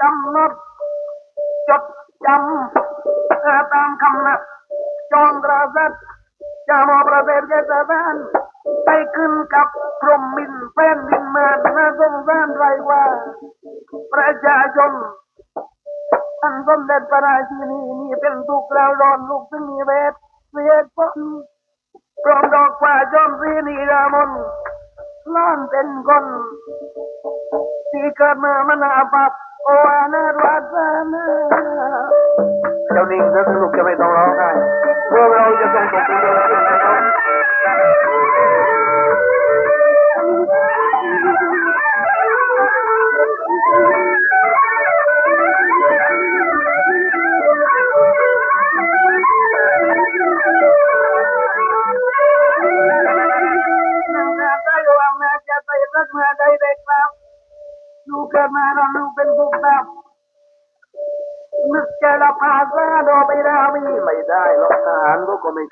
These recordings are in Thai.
กำหนดจดจำตามคำนัดจองระสัดจามอประเทศเกษตรไปขึ้นกับพรหมมินแผ่นดินมาน่าสงสารไรว่า ประชาชนท่านสมเด็จพระราชินีนี่เป็นทุกข์แล้วร้อนลูกซึ่งมีเวทเวียดพ้นพร้อมดอกฟ้าจอมสีนีรามนล้านเป็นคนที่เกิดมามันอาภัพโอานารัต น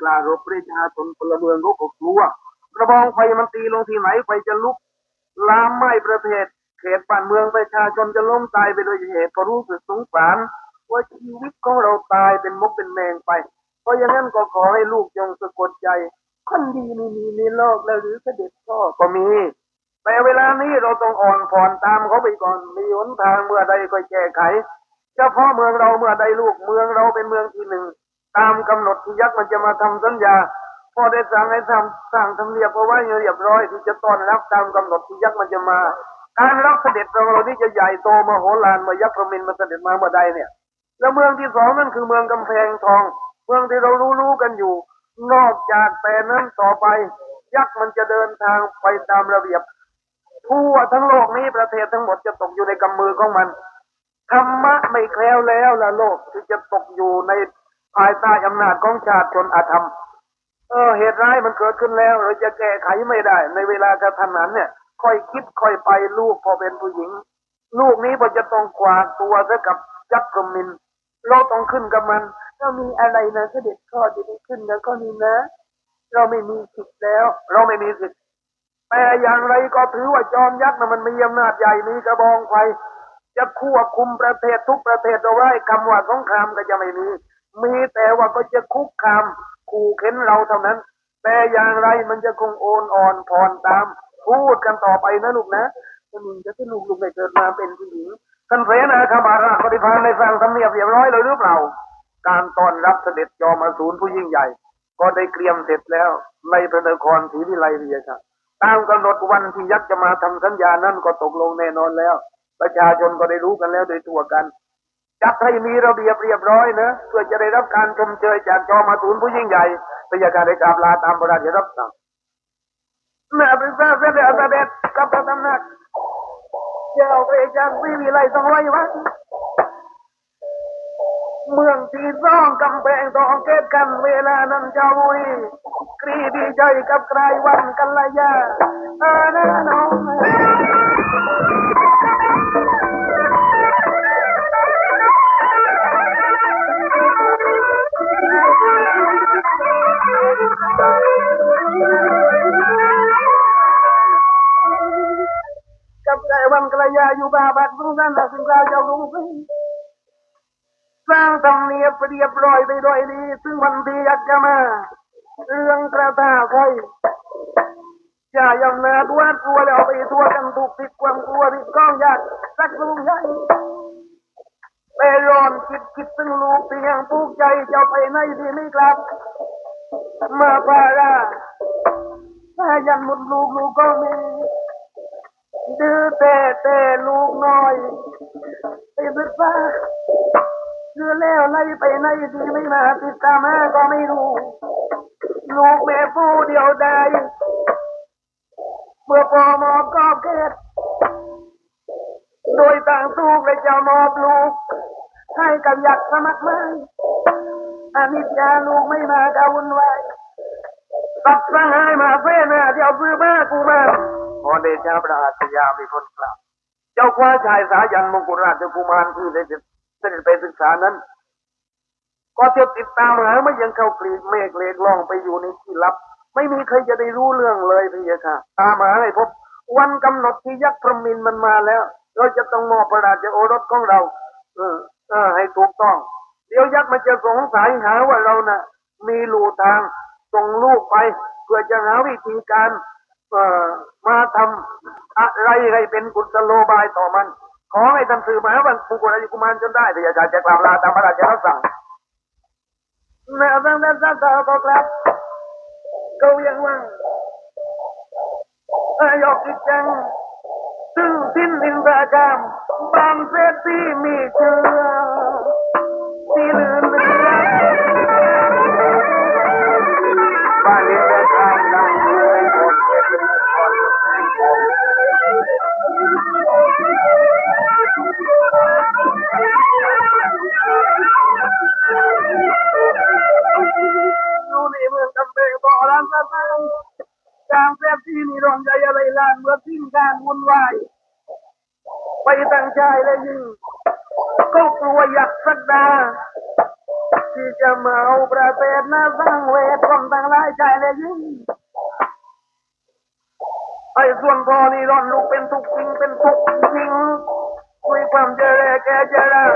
ลารบประชาชนพลเมืองก็กลัวกระบองไฟมันตีลงที่ไหนไฟจะลุกลามไหม้ประเทศเขตบ้านเมืองประชาชนจะล้มตายไปโดยเหตุก็รู้สึกสงสารว่าชีวิตของเราตายเป็นมกเป็นแมงไป เพราะอย่างนั้นก็ขอให้ลูกจงสะกดใจคนดีไม่มีในโลกแล้วหรือเสด็จพ่อก็มี แต่เวลานี้เราต้องอ่อนผ่อนตามเขาไปก่อนมีหนทางเมื่อใดก็แก้ไขเฉพาะเมืองเราเมื่อใดลูกเมืองเราเป็นเมืองที่หนึ่ง ตามกำหนดที่ยักษ์มันจะมาทำสัญญาพ่อได้สั่งให้ทำสร้างทำเนียบเอาไว้เรียบร้อยที่จะต้อนรับตามกำหนดที่ยักษ์มันจะมา การรับเสด็จเราเรานี่จะใหญ่โตมโหฬารมื่อยักษ์พระมินมาเสด็จมาเมื่อใดเนี่ย แล้วเมืองที่สองนั่นคือเมืองกำแพงทอง เมืองที่เรารู้รู้ๆกันอยู่ นอกจากแต่นั้นต่อไป ยักษ์มันจะเดินทางไปตามระเบียบทั่วทั้งโลกนี้ประเทศทั้งหมดจะตกอยู่ในกำมือของมันธรรมะไม่แคล้วแล้วละโลกที่จะตกอยู่ใน ภายใต้อำนาจของชาติชนอาธรรม เออ เหตุร้ายมันเกิดขึ้นแล้ว เราจะแก้ไขไม่ได้ ในเวลากระทันหันเนี่ย ค่อยคิดค่อยไปลูกพอเป็นผู้หญิง ลูกนี้พอจะต้องกวาดตัวซะกับยักษ์กมินเราต้องขึ้นกับมันเรามีอะไรนะเสด็จพ่อจะได้ขึ้นแล้วก็นี่นะ เราไม่มีสิทธิ์แล้ว เราไม่มีสิทธิ์แต่อย่างไรก็ถือว่าจอมยักษ์นะมันมีอำนาจใหญ่มีกระบองไฟจะควบคุมประเทศทุกประเทศเอาไว้คำว่าสงครามก็จะไม่มี มีแต่ว่าก็จะคุกคามขู่เข็นเราเท่านั้น แต่อย่างไรมันจะคงโอนอ่อนผ่อนตาม พูดกันต่อไปนะลูกนะจะมึงจะที่ลูกลูกได้เกิดมาเป็นผู้หญิงท่านเสนาคมาราปฏิภาณในฟังทำเนียบเรียบร้อยเลยหรือเปล่า การต้อนรับเสด็จจอมอสูรผู้ยิ่งใหญ่ ก็ได้เตรียมเสร็จแล้วในพระนครศรีวิไลเรียครับตามกำหนดวันที่ยักษ์จะมาทำสัญญานั้นก็ตกลงแน่นอนแล้ว ประชาชนก็ได้รู้กันแล้วโดยทั่วกัน จัดให้มีระเบียบเรียบร้อยนะเพื่อจะได้รับการชมเชยจากจอมาตูนผู้ยิ่งใหญ่พยาการได้กราบลาตามพระราชรับสั่งแม่ปรึกษาเสด็จเสด็จกับพระตำหนักเจ้าไปจากวิวิไลสองร้อยวันเมืองที่สองกำแพงทองเกตกันเวลานั้นเจ้าบุรีกรีดีใจกับใครวันกันละยาอานาน้อง กับใจวันกระยาอยู่บาบัดซึ่งนั่นแหละซึ่งเราจะรู้สึกสร้างธรรมเนียบเรียบร้อยไปโดยดี ซึ่งวันที่อยากจะมา เรื่องกระทาใครอย่ายังนาตัวตัวแล้วไปตัวกันถูกผิดความกลัวผิดกล้องยากสักลูกใหญ่ไปร้อนคิดคิดซึ่งลูกเพียงปลูกใจเจ้าไปไหนที่ไม่กลับ มาพาราถ้ายันหมดลูกลูกก็มีดื้อแต่แต่ลูกน้อยไปศึกษาคือแล้วไล่ไปไหนดีไม่มาติดตามมาก็ไม่รู้ ลูกแม่ผู้เดียวได้เมื่อพอมอก็เกิดโดยต่างทูกเลยจะมอบลูก ให้กับยักษ์สมัครไม้ อานิจจาลูกไม่มากาวุ่นวายตัดสหายมาเฟ้นะเดี๋ยวซื้อมากูมาพอเดชะพระอาชญามีคนกล่าวเจ้าคว้าชายสายันมงกุฎราชกุมารที่ได้เสด็จไปศึกษานั้น ก็เที่ยวติดตามหาไม่ยังเข้ากรีเมฆเลกล่องไปอยู่ในที่ลับ ไม่มีใครจะได้รู้เรื่องเลยพี่ยะค่ะ ตามหาให้พบ วันกำหนดที่ยักษ์พรหมินมันมาแล้ว เราจะต้องมอบพระราชโอรสของเรา เออเออให้ถูกต้อง เดี๋ยวยักษ์มันจะสงสัยหาว่าเราน่ะ มีหลู่ทางส่งลูกไป เพื่อจะหาวิธีการมาทำอะไรให้เป็นกุศโลบายต่อมัน ขอให้ท่านสื่อหมาว่าภูกุราชกุมารจนได้แต่อย่าจะกราบลาตามพระราชรับสั่งแม่ตั้งแต่ตั้งแต่ก็ครับเขายังว่างอายกอีกจังซึ่งสิ้นดินประจำบางเศรษฐีมีเชื่อานนี้ได้ทางดังเลยคนเก็บเป็นคนให้ผมอยู่ในเมืองกำแพงบ่อร้านสะพานกลางเศรษฐีมีรองใจอะไรล้านเมื่อสิ้นการวุ่นวายไปตั้งใจและยิงก็กลัวอยักสักดา จะมาเอาประเทนาสร้างเวทคนต่างหลายใจและยิงไอ้ส่วนพอนี่ร่อนลูกเป็นทุกจริงเป็นทุกจริงด้วยความเจริญแกเจริญ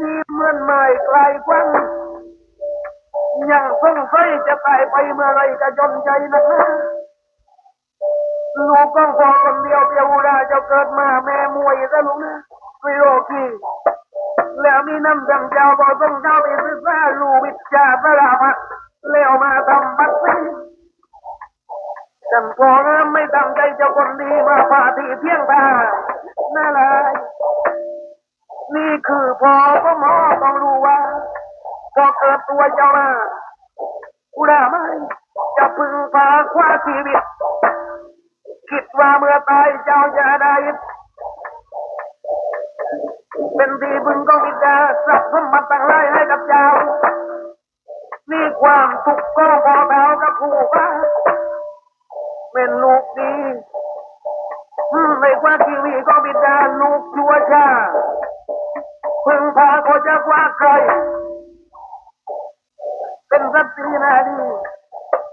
นี่เหมือนไม้ไกลกว้างยังสงสัยจะตายไปเมื่อไรจะจนใจนักหนะลูกก็พอคนเดียวเดียวราจะเกิดมาแม่มวยซะลูกนะไม่โอเค แล้วมีน้ำดำเจ้าบอต้องเข้าไปศึกษาลูวิชาพระรามะแล้วมาทำบัตรสิจันพอนไม่ตั้งใจเจะคนดีมาพาที่เพียงตาน่าลายนี่คือพอก็หมอต้องรู้ว่าพอเกิดตัวเจ้ามาอุราไม่จะพึงพาคว้าชีวิตคิดว่าเมื่อตายเจ้าจะได้ เป็นที่พึงก็มิดาทรัพสมบัติต่างหลายให้กับเจ้านี่ความสุขก็พอเท่ากับผู้ว่าเป็นลูกดีอืมไม่ว่าทีวีก็บิดาลูกชัวชาพึงพาก็จะกว่าใคร เป็นสัตว์สีนาดี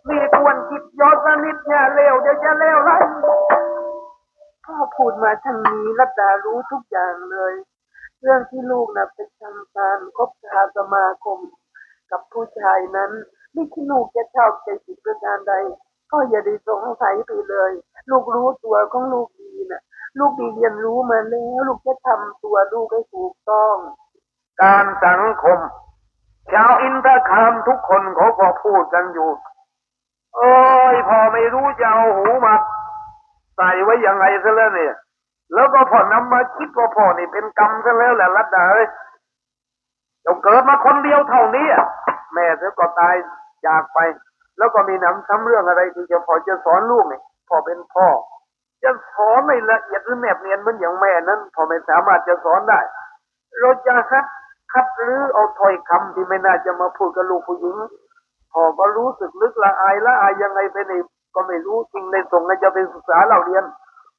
มีควรคิดย้อนสนิดอย่าเลวเดี๋ยวจะเลวไรพ่อพูดมาทางนี้รัตดารู้ทุกอย่างเลย เรื่องที่ลูกนะไปทำการคบค้าสมาคมกับผู้ชายนั้นนี่ที่ลูกจะชอบใจผิดประการใด ก็อย่าได้สงสัยไปเลย ลูกรู้ตัวของลูกดีนะลูกดีเรียนรู้มาแล้วลูกจะทำตัวลูกให้ถูกต้อง การสังคม ชาวอินทคามทุกคนเขาก็พูดกันอยู่ เอ้ยพอไม่รู้จะเอาหูมาใส่ไว้ยังไงซะแล้วเนี่ย แล้วก็พอนำมาคิดว่าพ่อนี่เป็นกรรมซะแล้วแหละรัตดาเอ้ยเจ้าเกิดมาคนเดียวเท่านี้แม่เธอก็ตายจากไป แล้วก็มีหนำซ้ำเรื่องอะไรที่จะพอจะสอนลูกนี่พ่อเป็นพ่อ จะสอนไม่ละเอียดหรือแนบเนียนเหมือนอย่างแม่นั้นพ่อไม่สามารถจะสอนได้ เราจะคัดคัดหรือเอาถ้อยคำที่ไม่น่าจะมาพูดกับลูกผู้หญิงพ่อก็รู้สึกลึกละอายละอายยังไงไปนี่ก็ไม่รู้จริงในส่งให้จะไปศึกษาเราเรียน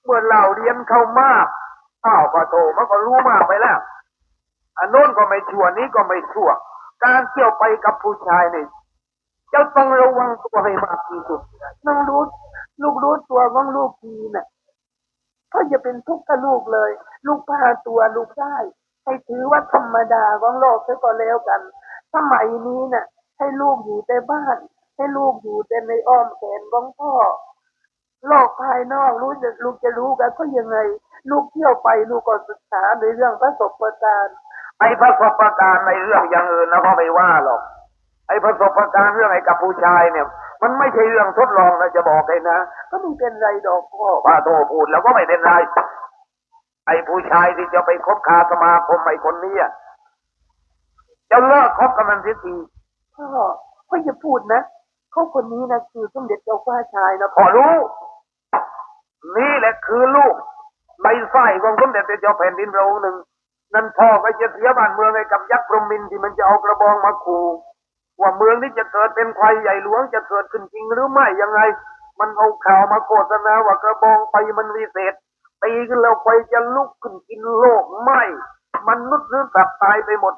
เมื่อเราเรียนเข้ามากอ้าวก็โตมันก็รู้มากไปแล้วอันโน้นก็ไม่ชั่วนี้ก็ไม่ชั่ว การเที่ยวไปกับผู้ชายนี่เจ้าต้องระวังตัวให้มากที่สุดน้องรู้ลูกรู้ตัวของลูกดีนะ่ะก็อย่าเป็นทุกข์กับลูกเลย ลูกพาตัวลูกได้ ให้ถือว่าธรรมดาของโลกซะก็แล้วกันสมัยนี้น่ะ ให้ลูกอยู่แต่บ้าน ให้ลูกอยู่แต่ในอ้อมแขนของพ่อ โลกภายนอกรู้จะลูกจะรู้กันก็ยังไง ลูกเที่ยวไปลูกก็ศึกษาในเรื่องประสบการณ์ไอ้ประสบการณ์ในเรื่องอย่างอื่นนะพ่อไม่ว่าหรอก ไอ้ประสบการณ์เรื่องไอ้กับผู้ชายเนี่ย มันไม่ใช่เรื่องทดลองนะจะบอกเลยนะก็ไม่เป็นไรดอกพ่อว่าโตพูดแล้วก็ไม่เป็นไรไอ้ผู้ชายที่จะไปคบคาสมาคมไอ้คนนี้อะจะเลิกคบกับมันเสียทีพ่อพ่ออย่าพูดนะเขาคนนี้นะคือสมเด็จเจ้าฟ้าชายนะพอรู้ นี่แหละคือลูกในไส้ของสมเด็จพระเจ้าแผ่นดินพระองค์หนึ่ง นั่นพ่อก็จะเสียบ้านเมืองให้กับยักษ์พรหมินที่มันจะเอากระบองมาขู่ว่าเมืองนี้จะเกิดเป็นภัยใหญ่หลวงจะเกิดขึ้นจริงหรือไม่ยังไง มันเอาข่าวมาโฆษณาว่ากระบองไฟมันวิเศษตีขึ้นแล้วไฟจะลุกขึ้นกินโลกไหมมนุษย์หรือสัตว์ตายไปหมด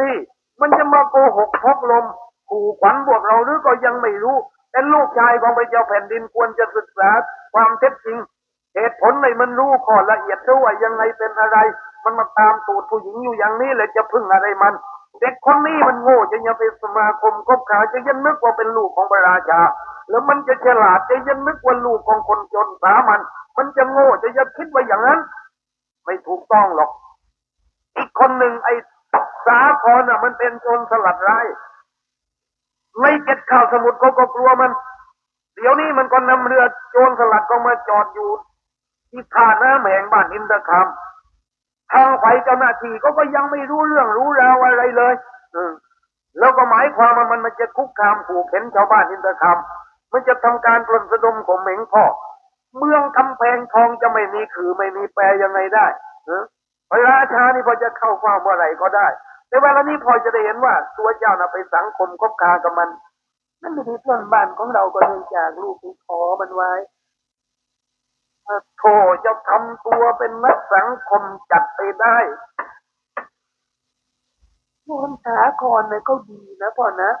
นี่ มันจะมาโกหกพกลมขู่ขวัญพวกเราหรือก็ยังไม่รู้ แต่ลูกชายของพระเจ้าแผ่นดินควรจะศึกษาความเท็จจริง เหตุผลในมันรู้ข้อละเอียดด้วยว่ายังไงเป็นอะไร มันมาตามตูดผู้หญิงอยู่อย่างนี้เลยจะพึ่งอะไรมัน เด็กคนนี้มันโง่จะยังไปสมาคมคบค้าจะยังนึกว่าเป็นลูกของพระราชาแล้วมันจะฉลาดจะยังนึกว่าลูกของคนจนสามัน มันจะโง่จะยังคิดว่าอย่างนั้น ไม่ถูกต้องหรอก อีกคนหนึ่งไอ้สาครน่ะ มันเป็นโจรสลัดร้าย ไม่เก็บข่าวสมุดเขาก็กลัวมัน เดี๋ยวนี้มันก็นำเรือโจรสลัดก็มาจอดอยู่ ที่ท่าน้ำแห่งบ้านอินทคามทางฝ่ายเจ้าหน้าที่ก็ก็ยังไม่รู้เรื่องรู้ราวอะไรเลยออแล้วก็หมายความว่ามันมันจะคุกคามขู่เข็นชาวบ้านอินทคามมันจะทำการปล้นสะดมข่มเหงพ่อ เมืองกำแพงทองจะไม่มีคือไม่มีแปรยังไงได้เออพระราชานี่พอจะเข้าเฝ้าเมื่อไหร่ก็ได้ แต่เวลานี้พอจะได้เห็นว่าตัวเจ้านะไปสังคมคบคากับมันนั่นไม่ใช่เพื่อนบ้านของเราก็เนื่องจากลูกไปขอมันไว้โธ่จะทำตัวเป็นนักสังคมจัดไปได้โจรสาครเนี่ยก็ดีนะพ่อนะ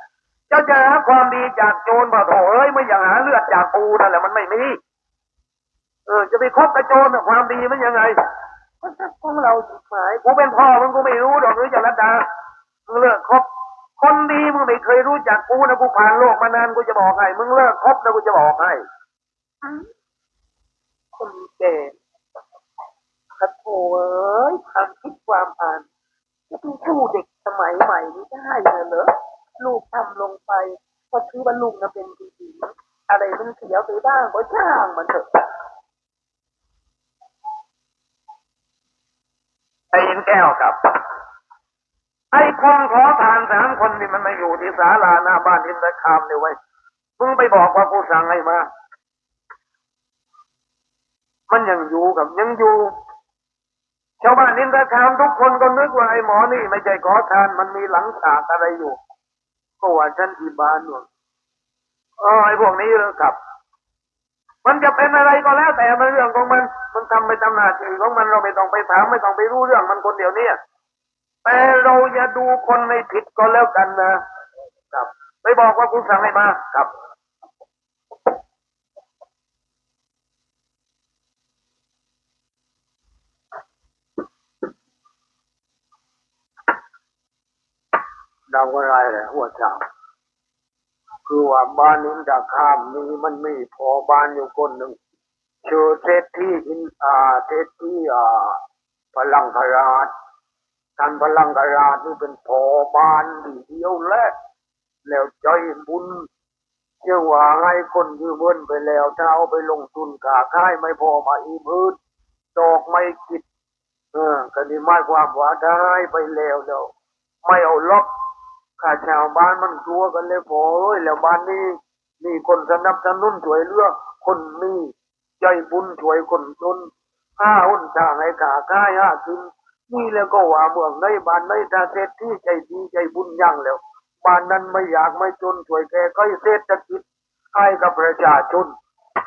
เจ้าจะหาความดีจากโจรป่โถเอ้ยไม่อย่างหาเลือดจากปูนั่นแหละมันไม่มีเออจะไปคบกับโจรความดีมันยังไง ของเราจุดหมายกูเป็นพ่อมึงกูไม่รู้ดอกหรือจะรัดดามึงเลิกคบคนดีมึงไม่เคยรู้จักกูนะกูผ่านโลกมานานกูจะบอกให้มึงเลิกคบนะกูจะบอกให้คนแก่ขะโถเอ้ยความคิดความอ่านจะเป็นผู้เด็กสมัยใหม่นี้ได้เลยเหรอลูกทำลงไปก็ถือว่าลูกนะเป็นผู้หญิงอะไรมันเสียไปบ้างก็ช่างมันเถอะ ไอ้ยินแก้วครับ ไอ้คนขอทานสามคนนี่มันมาอยู่ที่ศาลาหน้าบ้านอินทคามเนี่ยไว้มึงไปบอกว่ากูสั่งให้มา มันยังอยู่กับยังอยู่ชาวบ้านอินทคามทุกคนก็นึกว่าไอ้หมอนี่ ไม่ใช่ขอทานมันมีหลังฉากอะไรอยู่ก็ว่าฉันที่บ้านนู่นเออไอ้พวกนี้เลยครับ มันจะเป็นอะไรก็แล้วแต่มันเรื่องของมัน มันทำไปตามหน้าที่ของมันเราไม่ต้องไปถามไม่ต้องไปรู้เรื่องมันคนเดียวเนี่ยแต่เราอย่าดูคนในผิดก็แล้วกันนะครับไปบอกว่ากูสั่งให้มาครับดังว่าไรแหละหัวเจ้า คือว่าบ้านนี้ดาข้ามนี้มันมีพอบ้านอยู่คนหนึ่งชื่อเศรษฐีอินอาเศรษฐีอ่าพลังคราชท่านพลังคราชนี่เป็นพอบ้านดีเดียวแหละแล้วใจบุญเชื่อว่าให้คนยืมเงินไปแล้วถ้าเอาไปลงทุนขาค่ายไม่พอมาอีพืชดอกไม่คิด เออก็นี่หมายความว่าได้ไปแล้วแล้วไม่เอาล็อก ข้าชาวบ้านมันกลัวกันเลยพอเอ้ยแล้วบ้านนี้มีคนสนับสนุนช่วยเหลือคนมีใจบุญช่วยคนจนห้าหุ่นทางให้ขาค่ายห้ากินนี่แล้วก็ว่าเมืองในบ้านในตาเศรษฐีใจดีใจบุญยั่งแล้วบ้านนั้นไม่อยากไม่จนช่วยแก้ไขเศรษฐกิจให้กับประชาชน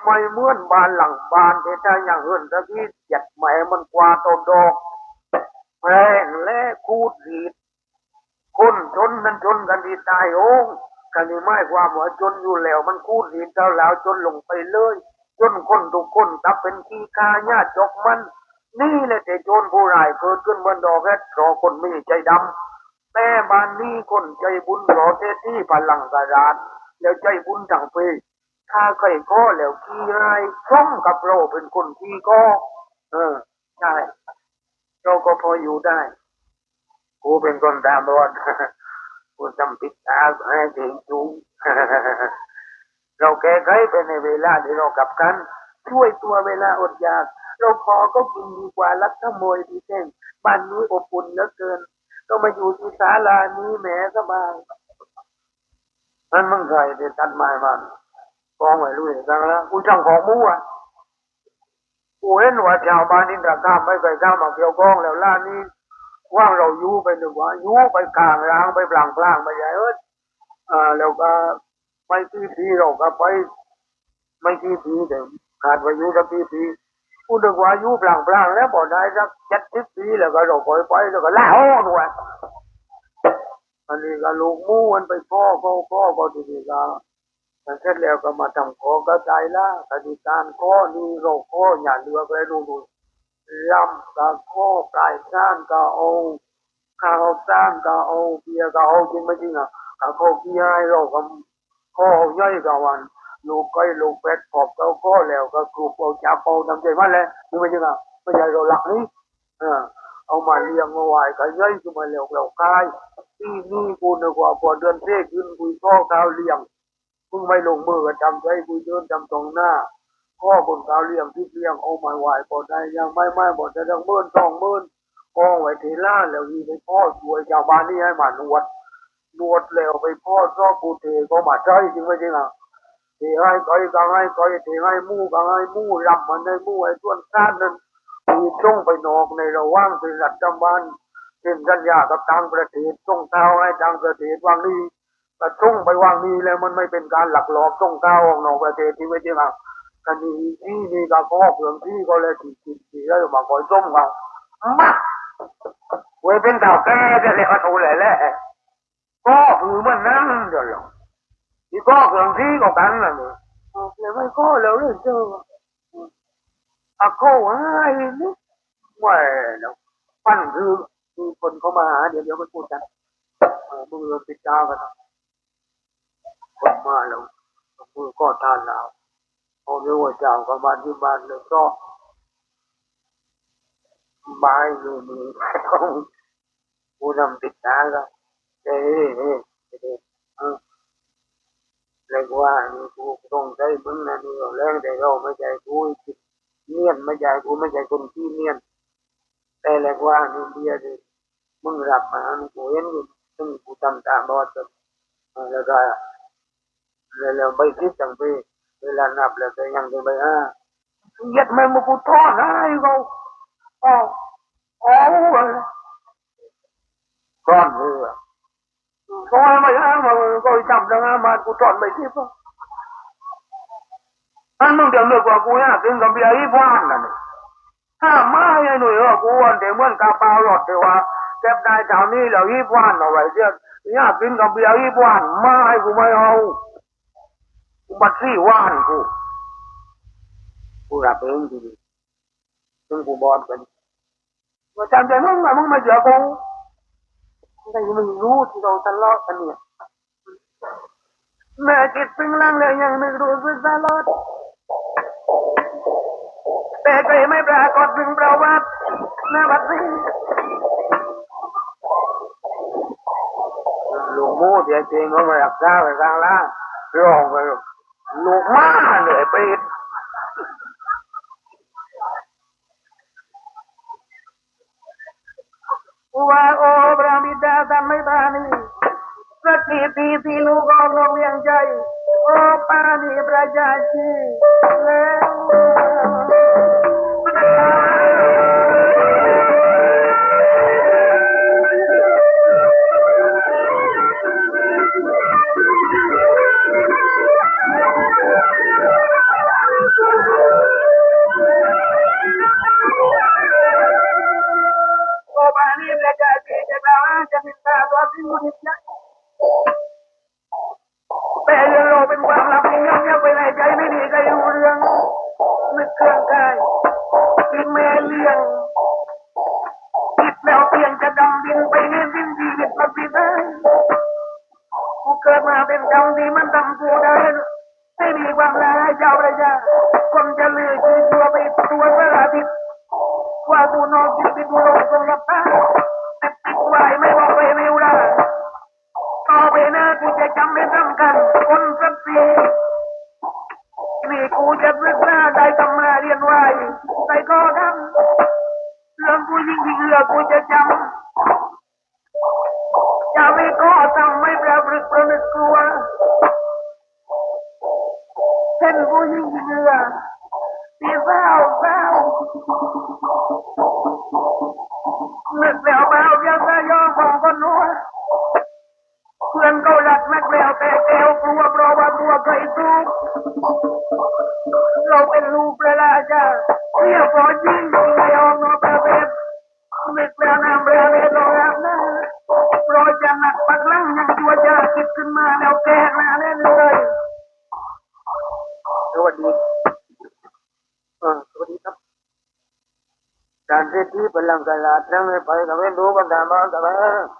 ไม่เหมือนบ้านหลังบ้านที่ถ้าอย่างอื่นตะกี้เจ็ดแหมมันกว่าดเอดอกแพงและคูดรีด คนจนนั้นจนกันที่ตายโองกันนี่ไม่ความว่าจนอยู่แล้วมันคูดหินเท่าแล้วจนลงไปเลยจนคนทุกคนตับเป็นขี้คาญาติจกมัน นี่แหละแต่โจรผู้ร้ายเกิดขึ้นบนดอกแรกรอคนไม่ใจดำแต่บ้านนี้คนใจบุญรอเทที่พลังกระดานแล้วใจบุญทั้งปีถ้าใครก็แล้วขี้ไรช่องกับเราเป็นคนขี้ก็ เออใช่เราก็พออยู่ได้ กูเป็นคนตามรถกูจำปิดตาให้ถึงจุงเราแก้ไขไปในเวลาที่เรากลับกัน ช่วยตัวเวลาอดอยาก เราขอก็กินดีกว่าลักขโมยดีเช่นบ้านนี้อบอุ่นเหลือเกิน ก็มาอยู่ที่ศาลานี้แหมสบายนั่นมึงใครเด็ดตัดไม้มันกองไว้รู้จังแล้วกูช่างของมู่อะกูเห็นว่าชาวบ้านนี่ตะข้ามไม่เคยข้ามมาเกี่ยวข้องแล้วล่านี้ ว่างเราอยู่ไปหนึ่งว่าอยู่ไปกลางร้างไปปลางปลางไปใหญ่เอ้ยอ่าแล้วก็ไปที่ทีเราก็ไปไม่ที่ทีเดี๋ยวขาดไปอยู่สักที่ทีพูดถึงว่าอยู่ปลางปลางแล้วพอได้สักเจ็ดสิบปีแล้วก็เราปล่อยไปแล้วก็แล้ด้วยอันนี้ก็ลูกมู่มันไปพ่อพ่อพ่อก็ทีนี้ก็เสร็จแล้วก็มาทำขอกระจายล่าคดีการข้อนี้โรคข้ออย่าเลือกไปดูดู ลำกับข้อปลายซ่านก็เอาข้าวซ่านก็เอาเบียก็เอาจริงไม่จริงอะกับข้าวขี้ให้เราก็ข้อย่อยกับวันลูกก้อยลูกเป็ดปอบเขาก็แล้วก็กรุบเอาจับเอาทำใจมันแหละจริงไม่จริงอะไม่ใช่เราหลักนี่เออเอามาเลี้ยงมาไหวก็ย่อยขึ้นมาแล้วเราคายที่นี่กูนึกว่าพอเดือนเทศขึ้นคุยข้อเท้าเลี้ยงมึงไม่ลงมือกันจำใจกูเดินจำตรงหน้า ข้อบนเท้าเลี้ยงที่เลี้ยงเอามาไหวปอดได้ยังไม่ไม่บอดจะต้องเมื่นสองหมื่นกองไว้ทีล่าแล้วยีไปพ่อช่วยชาวบ้านนี่ให้มานวดนวดแล้วไปพ่อซอกกูเทก็มาใช่จริงไหมจริงอะเทให้ก้อยก็ให้ก้อยเทให้มู่ก็ให้มู่รำมันให้มู่ไอ้ส่วนข้านนั้นมีส่งไปนอกในระหว่างเป็นรัฐบาลเซ็นสัญญากับต่างประเทศส่งเท้าให้ต่างประเทศวางนี้แต่ส่งไปวางนี้แล้วมันไม่เป็นการหลักหลอกส่งเท้าออกนอกประเทศที่ไม่จริงอะ กันนี้ที่นี่ก็ข้อเพื่อนที่ก็เลยติดติดติดแล้วมาคอยส่งเขามาเว้ยเป็นเต่าแก่จะเรียกว่าถูกเลยแหละก็คือมันนั่นเดี๋ยวหรอกที่ก็เพื่อนที่ก็กันล่ะเนี่ยแล้วไม่ก็แล้วเรื่องเจออะก็ไอ้นี่แหม่เนาะปั้นคือมีคนเข้ามาหาเดี๋ยวเดี๋ยวไปพูดกันมือปิดตากันคนมาแล้วมือก็ทานแล้ว เอเรื่องว่าเจ้าก็มาที่บ้านเลยก็บายมือมือของผู้นำปิดตาก็เฮ้เฮ้เฮ้เฮ้เออเรียกว่านี่กูต้องใจมึงนะนี่เราแรงแต่เราไม่ใจกูจิตเนียนไม่ใจกูไม่ใจคนที่เนียนแต่เรียกว่านี่เบียดิมึงรับมานี่กูเห็นอยู่ซึ่งกูทำตามบอสแล้วก็แล้วไปคิดจังไป เวลานับแล้วก็ยังจะไปอ่าเย็ดแม่มากูทอดให้เขาอ๋ออ๋อก้อนเรือก้อนไม่ห้างมาก็จำแล้วมากูทอดไม่ทิพย์อันมึงเดี๋ยวเลือกว่ากูเนี่ยถึงกับเบียร์อีพานนั่นถ้ามาไอ้หนุ่ยว่ากูวันเดี๋ยวเมือนกาเปล่าหลอดเดี๋ยวว่าเก็บได้แถวนี้แล้วยี่ปวันเอาไว้เดี๋ยวอยากกินกับเบียร์ยี่ปวันไม่กูไม่เอา กูบัดซี่ว่านกูกูรับเองดีซึ่งกูบอลเป็นว่าจำใจมึงอะมึงมาเจอกูแต่มึงรู้ที่เราทะเลาะกันเนี่ยแม่คิดถึงลังเลยยังนึกรู้สึกตลอดแต่ก็ไม่ปรากฏถึงประวัติในบัดนี้ลูกมูเดียจริงเขามารักษาไปกลางล่างร้องไป ลูกมาเหนื่อยไปว่าโอ้พระบิดาทำไม่ปรานีสักกี่ปีที่ลูกออกโรงเรียนใจ โอ้ปานีประชาชีแล้ว จ้าประชาคนจะลือชีตัวไปตัวเวลาทิว่ากูนอนกินติดกูลงตรงรับตาแต่ติดไว้ไม่บอกไปไม่รู้ละต่อไปหน้ากูจะจำไม่ทำกัน คนสักปีนี่กูจะศึกษาได้ทำมาเรียนไว้ใส่ก็ทำเรื่องกูยิ่งที่เหลือกูจะจ เบาเพียงแต่ยอมของคนนัวเพื่อนเขาหลักนักแล้วแต่แกวกลัวเพราะว่าตัวเคยทุกเราเป็นลูกพระราชาเรียกพอยิ่งในออกนอกประเทศนึกแล้วนำเรือเรือลอยนะราะจะหนักปักลังยังตัวจะคิดขึ้นมาแล้วแก การเศ